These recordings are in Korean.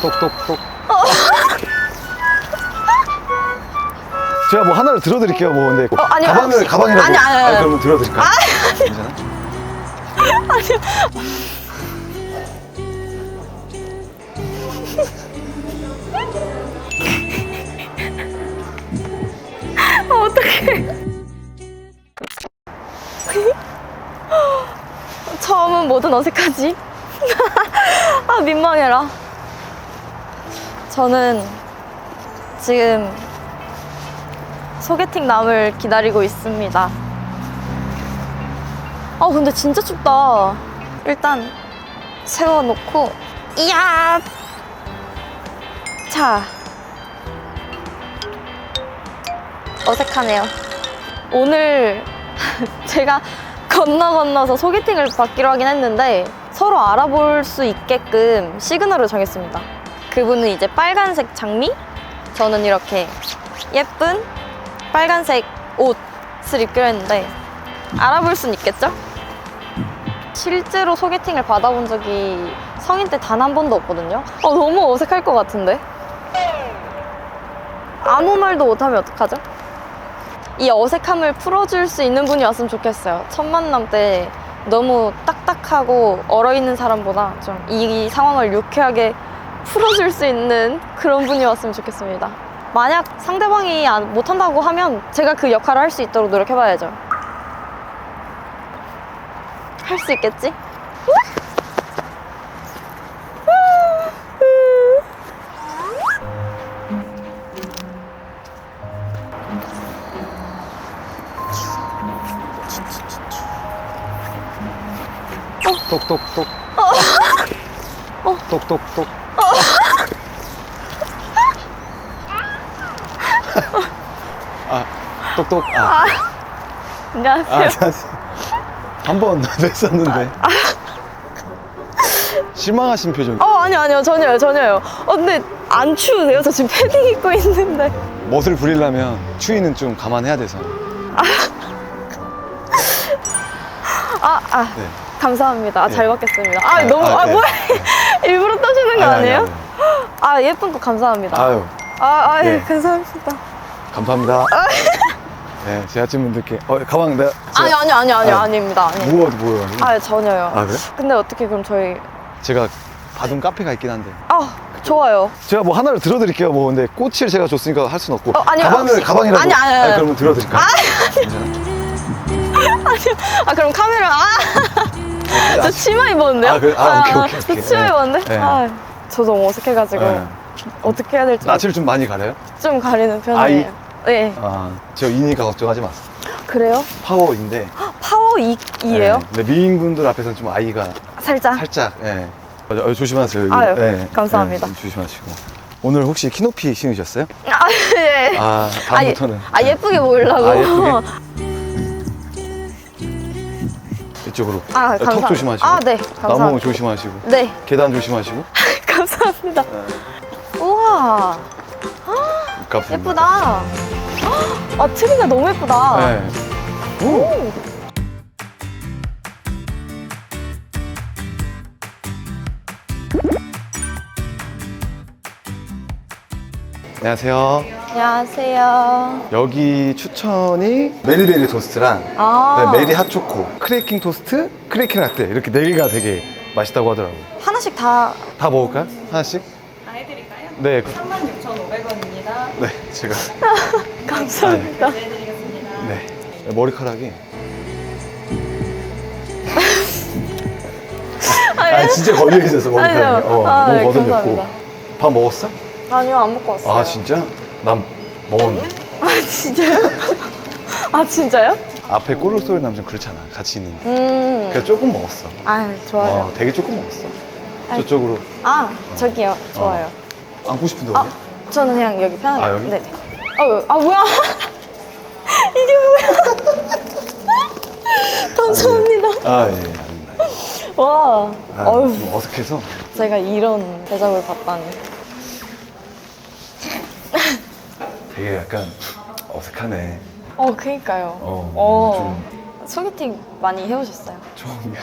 똑똑똑. 제가 뭐 하나를 들어드릴게요. 뭐 근데 어, 아니요, 가방을 혹시- 가방이라고. 아니, 아니, 아니. 그러면 들어드릴까요? 괜찮아? 처음은 뭐든 어색하지? 아, 민망해라. 저는 지금 소개팅 남을 기다리고 있습니다. 아, 근데 진짜 춥다. 일단 세워놓고, 이야! 자. 어색하네요. 오늘 제가 건너 건너서 소개팅을 받기로 하긴 했는데 서로 알아볼 수 있게끔 시그널을 정했습니다. 그분은 이제 빨간색 장미, 저는 이렇게 예쁜 빨간색 옷을 입기로 했는데 알아볼 순 있겠죠? 실제로 소개팅을 받아본 적이 성인 때 단 한 번도 없거든요. 어, 너무 어색할 것 같은데? 아무 말도 못하면 어떡하죠? 이 어색함을 풀어줄 수 있는 분이 왔으면 좋겠어요. 첫 만남 때 너무 딱딱하고 얼어있는 사람보다 좀 이 상황을 유쾌하게 풀어줄 수 있는 그런 분이 왔으면 좋겠습니다. 만약 상대방이 안- 못한다고 하면 제가 그 역할을 할 수 있도록 노력해봐야죠. 할 수 있겠지? 똑똑똑. 어. 똑똑똑. 아, 똑똑. 아, 안녕하세요. 아, 한번 냈었는데. 실망하신 표정. 어, 아니요, 아니요. 전혀요, 전혀요. 어, 근데 안 추우세요? 저 지금 패딩 입고 있는데. 멋을 부리려면 추위는 좀 감안해야 돼서. 아, 아. 네. 감사합니다. 아, 네. 잘 받겠습니다. 아, 네. 너무, 아, 아, 네. 뭐야. 일부러 떠시는 거 아니, 아니, 아니에요? 아니. 아, 예쁜 거 감사합니다. 아유, 아, 아, 예, 네. 감사합니다. 감사합니다. 네, 제작진분들께. 어, 가방 내가. 아니, 아니, 아니, 아니, 아, 아닙니다. 아니. 무거워, 무거워. 아, 전혀요. 아, 그래? 근데 어떻게 그럼 저희. 제가 받은 카페가 있긴 한데. 아, 좋아요. 제가 뭐 하나를 들어드릴게요. 뭐 근데 꽃을 제가 줬으니까 할 순 없고. 어, 아니요. 가방을 혹시- 가방이라고. 아니, 아니, 아니. 그러면 들어드릴까요? 괜찮아? 아, 그럼 카메라. 아, 저 치마 입었는데요? 아, 그래? 아, 오케이, 오케이, 저 오케이. 치마 네. 입었는데? 네. 아, 저 너무 어색해가지고. 네. 어떻게 해야 될지 낯을 좀 많이 가려요? 좀 가리는 편이에요. 아이? 네. 아, 저 이니까 걱정하지 마세요. 그래요? 파워인데. 파워 2, 이에요 네. 근데 미인분들 앞에서는 좀 아이가 살짝. 살짝, 예. 맞아, 어, 조심하세요. 여기. 아유, 예, 감사합니다. 예, 좀 조심하시고. 오늘 혹시 키높이 신으셨어요? 아, 예. 아, 다음부터는. 아, 예, 쁘게 보이려고. 아, 예쁘게? 이쪽으로. 아, 턱 감사- 조심하시고. 아, 네, 감사합니다. 나무 조심하시고. 네, 계단 조심하시고. 감사합니다. 네. 우와, 값 예쁘다. 아, 트리가 너무 예쁘다. 네. 오. 안녕하세요. 안녕하세요. 여기 추천이 메리베리 토스트랑 아, 네, 메리 핫초코, 크래킹 토스트, 크래킹 라떼 이렇게 네 개가 되게 맛있다고 하더라고요. 하나씩 다 다 먹을까요? 하나씩? 다 해드릴까요? 네. 36,500원입니다. 네, 제가. 감사합니다. 해드리겠습니다. 네. 머리카락이. 아, 진짜 걸려 있어서 머리카락이. 아니요. 어, 아, 너무 네, 거슬렸고. 감사합니다. 밥 먹었어? 아니요, 안 먹고 왔어요. 아, 진짜? 난 먹었는데. 아, 진짜요? 아, 진짜요? 앞에 꼬르륵 소리 나면 좀 그렇잖아. 같이 있는데. 음. 그래서 조금 먹었어. 아, 좋아요. 어, 되게 조금 먹었어. 아. 저쪽으로 아, 저기요. 좋아요. 앉고 싶은데, 아, 어디? 저는 그냥 여기 편하게. 아, 여기? 네. 어, 아, 뭐야? 이게 뭐야? 감사합니다. 아, 예, 예. 아닙니다. 와, 아, 어휴, 좀 어색해서. 제가 이런 대접을 받다니. 되게 약간 어색하네. 어, 그니까요. 어, 어, 소개팅 많이 해오셨어요? 처음이야.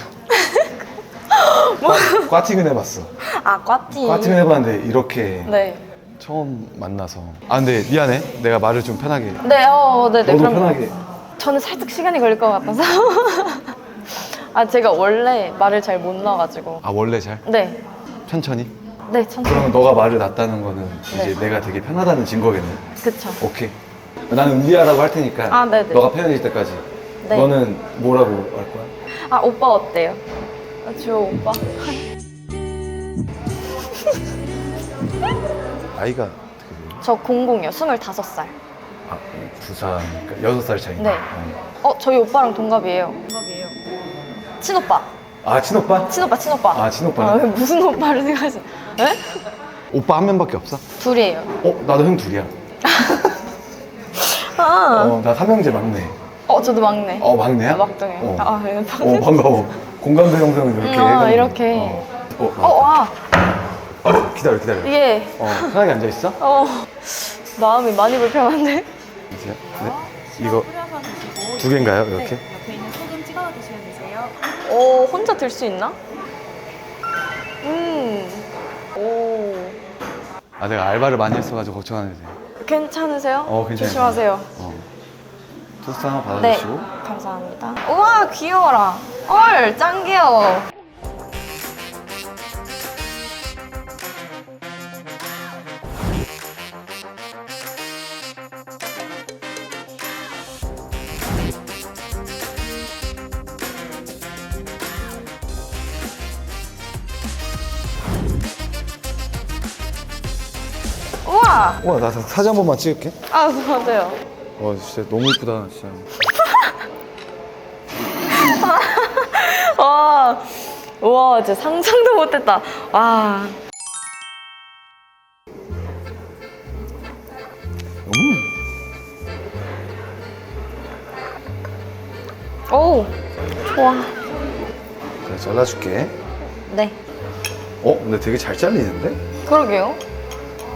과- 과팅은 해봤어. 아, 꽈티. 과팅은 해봤는데 이렇게 네. 처음 만나서. 아 근데 미안해. 내가 말을 좀 편하게. 네, 어, 네, 네. 너도 그럼 편하게. 저는 살짝 시간이 걸릴 것 같아서. 아, 제가 원래 말을 잘 못 넣어가지고. 아 원래 잘 네. 천천히. 네, 천천히. 그러면 너가 말을 놨다는 거는 네. 이제 내가 되게 편하다는 증거겠네. 그쵸. 오케이. 나는 은비아라고 할 테니까. 아, 네네. 너가 편해질 때까지. 네. 너는 뭐라고 할 거야? 아, 오빠 어때요? 아, 주호 오빠. 나이가 어떻게 돼요? 저 00이요. 25살. 아, 두살 그러니까 여섯 살 차이. 네. 어, 저희 오빠랑 동갑이에요. 동갑이에요. 친오빠. 아 친오빠? 친오빠, 친오빠. 아, 친오빠는? 아, 왜 무슨 오빠를 생각하시 에? 오빠 한 명밖에 없어? 둘이에요. 어 나도 형 둘이야. 아. 어나 삼형제 막내. 어, 저도 막내. 어 막내야? 아, 막둥이에요. 어. 아, 예. 어 반가워. 공감대 형성을 이렇게. 음, 어, 해가지고. 이렇게. 어, 어, 어, 와. 어, 기다려 기다려. 이게, 어 편하게 앉아 있어. 어, 마음이 많이 불편한데? 이제 네. 이거 두 개인가요? 이렇게? 찍어서 드시면 되세요. 오, 혼자 들 수 있나? 음. 오. 아 내가 알바를 많이 했어가지고 걱정하는데. 괜찮으세요? 어 괜찮아요. 조심하세요. 어. 토스트 하나 네. 받아주시고. 감사합니다. 우와, 귀여워라. 헐, 짱 귀여워. 우와! 와, 나 사진 한 번만 찍을게. 아, 맞아요. 와, 진짜 너무 이쁘다, 진짜. 와, 와, 진짜 상상도 못했다. 와, 음. 오, 좋아. 그래, 잘라줄게. 네, 어, 근데 되게 잘 잘리는데? 그러게요.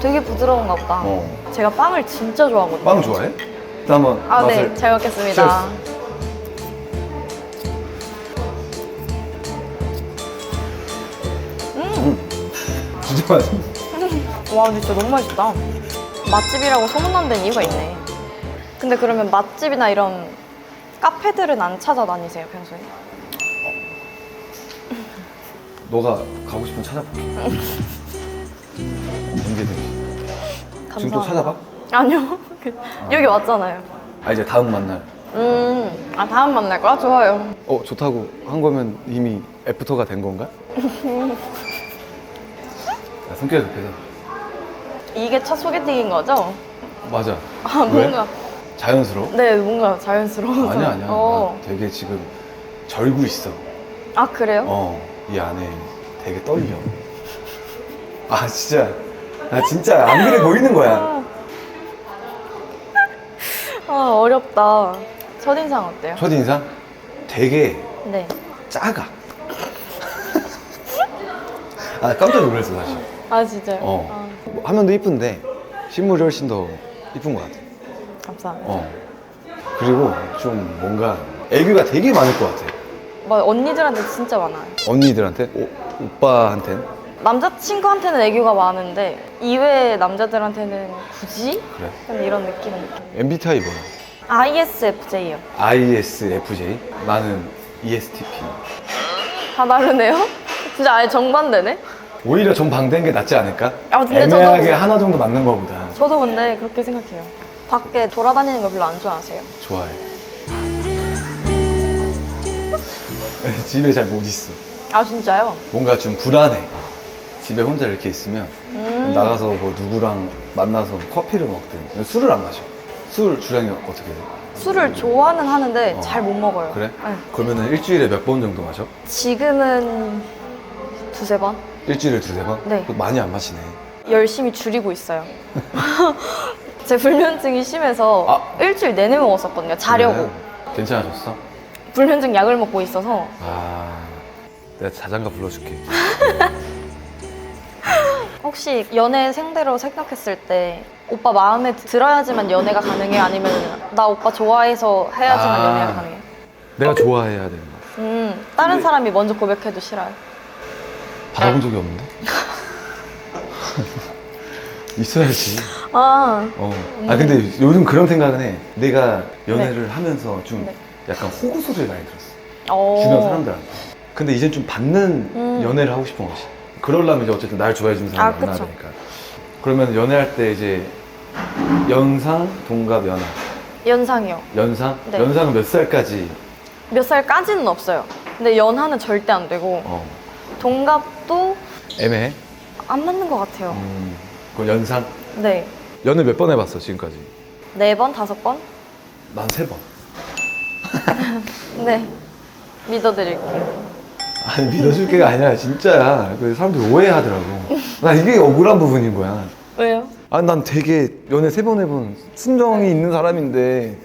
되게 부드러운가 보다. 어. 제가 빵을 진짜 좋아하거든요. 빵 좋아해? 일단 한번 아, 맛을. 네, 잘 먹겠습니다. 진짜 맛있어. 와, 근데 진짜 너무 맛있다. 맛집이라고 소문난 데는 이유가 있네. 근데 그러면 맛집이나 이런 카페들은 안 찾아다니세요, 평소에? 너가 가고 싶으면 찾아볼게. 언제든 지. 지금 또 감사합니다. 찾아봐? 아니요. 여기 왔잖아요. 아, 이제 다음 만날. 음, 아, 다음 만날 거야? 좋아요. 어, 좋다고 한 거면 이미 애프터가 된 건가? 야, 성격이 급해서. 이게 첫 소개팅인 거죠? 맞아. 아, 왜? 뭔가. 자연스러워? 네, 뭔가 자연스러워서. 아니야, 아니야. 어. 나 되게 지금 절구 있어. 아, 그래요? 어, 이 안에 되게 떨려. 아, 진짜. 나 진짜 안 그래 보이는 거야. 아, 어렵다. 첫인상 어때요? 첫인상? 되게 네. 작아. 아, 깜짝 놀랐어, 사실. 아, 진짜요? 어. 뭐 화면도 이쁜데, 실물이 훨씬 더 이쁜 것 같아. 아, 감사합니다. 어. 그리고 좀 뭔가 애교가 되게 많을 것 같아. 뭐, 언니들한테 진짜 많아요. 언니들한테, 오, 오빠한테는? 남자친구한테는 애교가 많은데, 이외의 남자들한테는 굳이? 그래. 약간 이런 느낌, 느낌. MBTI 뭐야? ISFJ요. ISFJ? 나는 ESTP. 다 다르네요? 진짜 아예 정반대네? 오히려 좀 방대인 게 낫지 않을까? 아, 근데 애매하게 하나 정도 맞는 거보다 저도 근데 그렇게 생각해요. 밖에 돌아다니는 거 별로 안 좋아하세요? 좋아해. 집에 잘 못 있어. 아, 진짜요? 뭔가 좀 불안해. 집에 혼자 이렇게 있으면 음. 나가서 뭐 누구랑 만나서 커피를 먹든 술을 안 마셔. 술 주량이 어떻게 돼? 술을 좋아는 하는데 어. 잘 못 먹어요. 그래? 네. 그러면은 일주일에 몇 번 정도 마셔? 지금은 두세 번? 일주일에 두세 번? 네. 그거 많이 안 마시네. 열심히 줄이고 있어요. 제 불면증이 심해서 아. 일주일 내내 먹었었거든요. 자려고. 그래? 괜찮아졌어? 불면증 약을 먹고 있어서 아, 내가 자장가 불러줄게. 혹시 연애 상대로 생각했을 때 오빠 마음에 들어야지만 연애가 가능해? 아니면 나 오빠 좋아해서 해야지만 아. 연애가 가능해? 내가 좋아해야 되는 거야. 음, 다른 사람이 먼저 고백해도 싫어요. 가본 적이 없는데? 있어야지. 아, 어. 아 근데 요즘 그런 생각은 해. 내가 연애를 네. 하면서 좀 네. 약간 호구 소리를 많이 들었어. 어. 주변 사람들한테. 근데 이젠 좀 받는 음. 연애를 하고 싶은 거지. 그러려면 이제 어쨌든 날 좋아해 주는 사람을 아, 만나야 그쵸. 되니까. 그러면 연애할 때 이제 연상, 동갑, 연하. 연상이요. 연상? 네. 연상은 몇 살까지? 몇 살까지는 없어요. 근데 연하는 절대 안 되고 어. 동갑도 애매해? 안 맞는 것 같아요. 음. 그럼 연상? 네. 연애 몇번 해봤어 지금까지? 네 번, 다섯 번? 난 세 번. 네. 믿어드릴게요. 아니 믿어줄 게가 아니라 진짜야. 그 사람들 오해하더라고. 나 이게 억울한 부분인 거야. 왜요? 아니 난 되게 연애 세 번 해본 순정이 있는 사람인데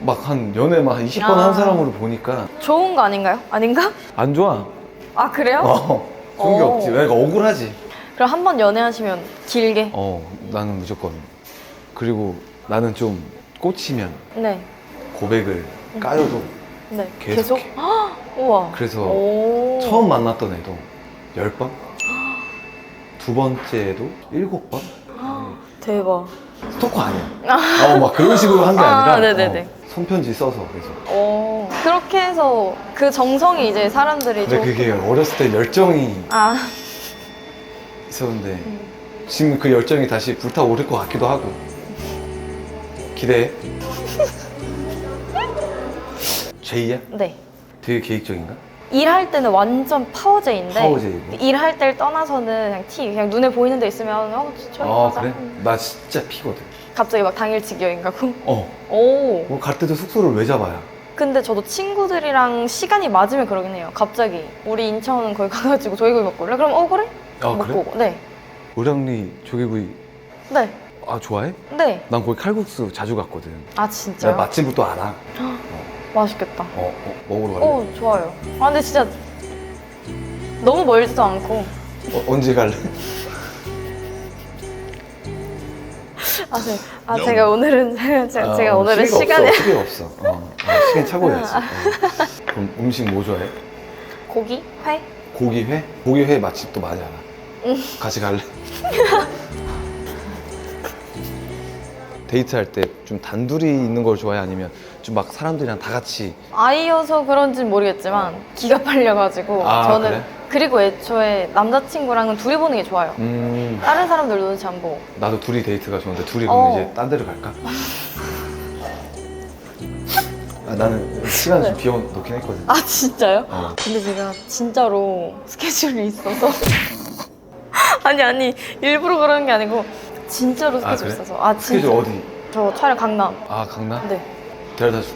막 한 연애 막한 20번 아. 한 사람으로 보니까 좋은 거 아닌가요? 아닌가? 안 좋아. 아, 그래요? 어. 좋은 게 어. 없지. 그러니까 억울하지. 그럼 한 번 연애하시면 길게? 어, 나는 무조건. 그리고 나는 좀 꽂히면 네. 고백을 까여도 네. 계속 해. 헉, 우와. 그래서 오. 처음 만났던 애도 10번? 두 번째도 7번? 대박. 스토커 아니야. 어, 막 그런 식으로 한 게 아, 아니라 네네네. 어, 손편지 써서 그래서. 오. 그렇게 해서 그 정성이 이제 사람들이 근데 좀. 그게 어렸을 때 열정이 아, 있었는데 음. 지금 그 열정이 다시 불타오를 것 같기도 하고 기대해 제이야? 네. 되게 계획적인가? 일할 때는 완전 파워제인데 파워제이고. 일할 때를 떠나서는 그냥 티 그냥 눈에 보이는 데 있으면 어 저기 아 가자 그래? 음. 나 진짜 피거든 갑자기 막 당일치기 여행 가고 어. 오 뭐 갈 때도 숙소를 왜 잡아야? 근데 저도 친구들이랑 시간이 맞으면 그러긴 해요 갑자기 우리 인천 거기 가가지고 조개구이 먹고 올래? 그럼 어 그래? 아 먹고 그래? 오고. 네. 우량리 조개구이 네. 아 좋아해? 네. 난 거기 칼국수 자주 갔거든 아 내가 진짜요? 맛집을 또 알아 맛있겠다 어, 어 먹으러 갈래? 오 좋아요 아 근데 진짜 너무 멀지도 않고 어, 언제 갈래? 아, 제, 아 제가 오늘은 제가, 아, 제가 어, 오늘은 시간에 없어, 시계가 없어 어, 어, 시계 차고 해야지 어. 그럼 음식 뭐 좋아해? 고기? 회? 고기 회? 고기 회 맛집도 많이 알아 응. 같이 갈래? 데이트할 때 좀 단둘이 있는 걸 좋아해? 아니면 좀 막 사람들이랑 다 같이 아이여서 그런지는 모르겠지만 기가 빨려가지고 아, 저는 그래? 그리고 애초에 남자친구랑은 둘이 보는 게 좋아요. 음 다른 사람들 눈치 안 보고. 나도 둘이 데이트가 좋은데 둘이 그럼 어. 이제 딴 데로 갈까? 아, 나는 시간 좀 비워 놓긴 했거든 아 진짜요? 어. 근데 제가 진짜로 스케줄이 있어서 아니 아니 일부러 그러는 게 아니고 진짜로 아, 스케줄 그래? 있어서 아 진짜 스케줄 어디? 저 촬영 강남 아 강남? 네. 데려다 줄.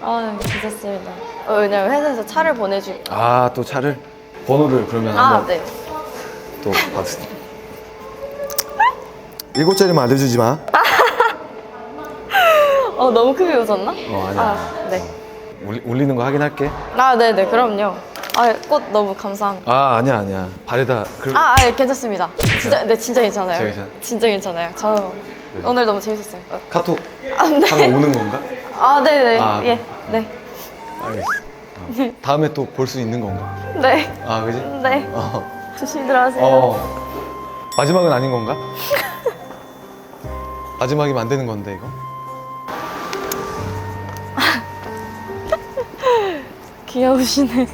아 괜찮습니다. 어, 왜냐면 회사에서 차를 보내줄. 아또 차를 번호를 그러면 아 한번 네. 또 받을. 일곱 자리만 알려주지 마. 어 너무 크게 웃었나? 어 아니야. 아 네. 울리, 울리는 거 확인할게. 아 네네 그럼요. 아 꽃 너무 감사합니다. 아 아니야 아니야. 발에다 그. 아, 아 예, 괜찮습니다. 진짜 네 진짜 괜찮아요. 진짜 괜찮아? 진짜 괜찮아요. 저 오늘 너무 재밌었어요. 어. 카톡 아, 네. 하면 오는 건가? 아 네네 아, 예 네. 알겠어. 어. 다음에 또 볼 수 있는 건가? 네. 아 그지? 네. 어. 조심히 들어가세요. 어. 마지막은 아닌 건가? 마지막이면 안 되는 건데 이거? 귀여우시네.